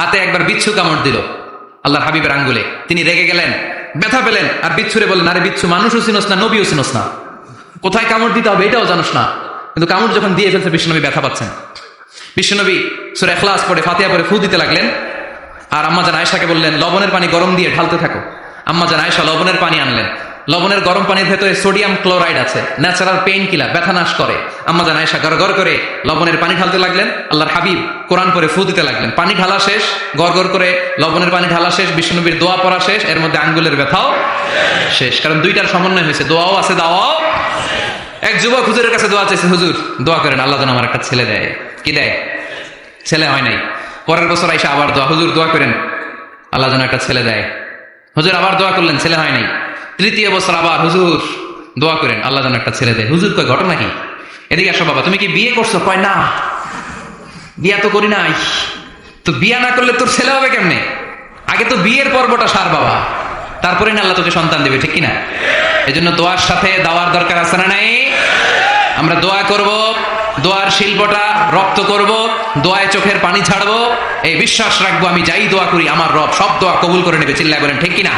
হাতে একবার বিচ্ছু কামড় দিল। আল্লাহর হাবিবের আঙ্গুলে। তিনি রেগে গেলেন, ব্যথা পেলেন, আর বিচ্ছুরে বললেন, আরে বিচ্ছু, মানুষও চিনস না, নবীও চিনস না। কোথায় কামড় দিতে হবে এটাও জানোস না। কিন্তু কামড় যখন দিয়ে ফেলছে বিশ্বনবী ব্যথা পাচ্ছেন। বিশ্বনবী সুরে এখলাস পরে ফাতিয়া পরে ফু দিতে লাগলেন। আর আম্মা জান আয়েশাকে বললেন, লবণের পানি গরম দিয়ে ঢালতে থাকো। আম্মা জান আয়েশা লবণের পানি আনলেন। লবণের গরম পানির ভেতরে সোডিয়াম ক্লোরাইড আছে ন্যাচারাল পেইন কিলার ব্যথা নাশ করে। আম্মা জান আয়েশা গড় করে লবণের পানি ঢালতে লাগলেন, আল্লাহর হাবিব কোরআন পরে ফু দিতে লাগলেন। পানি ঢালা শেষ গড় করে লবণের পানি ঢালা শেষ বিষ্ণুবীর দোয়া পড়া শেষ, এর মধ্যে আঙ্গুলের ব্যথাও শেষ। কারণ দুইটার সমন্বয় হয়েছে, দোয়াও আছে, দাওয়াও এক যুবক হুজুরের কাছে দোয়া চাইছে হুজুর, দোয়া করেন, আল্লাহ যেন আমার একটা ছেলে দেয়। কি দেয়? ছেলে হয় নাই। পরের বছর আইসা আবার দোয়া, হুজুর, দোয়া করেন, আল্লাহ যেন একটা ছেলে দেয়। হুজুর আবার দোয়া করলেন, ছেলে হয় নাই। তৃতীয় বছর আবার হুজুর, দোয়া করেন, আল্লাহ যেন একটা ছেলে দেয়। হুজুর কয়, ঘটনা কি? এদিকে আসো বাবা, তুমি কি বিয়ে করছ? কয়, না, বিয়া তো করি নাই। তো বিয়া না করলে তোর ছেলে হবে কেমনে? আগে তো বিয়ের পর্বটা সার বাবা। তারপরে না আল্লাহ তোকে সন্তান দেবে, ঠিক কিনা? এই জন্য দোয়ার সাথে দাওয়ার দরকার আছে না নাই? আমরা দোয়া করব, দোয়ার শিল্পটা রপ্ত করব, দোয়ায় চোখের পানি ছাড়বো। এই বিশ্বাস রাখব, আমি যাই দোয়া করি, আমার রব সব দোয়া কবুল করে নেবে চিল্লা করেন ঠিক কিনা?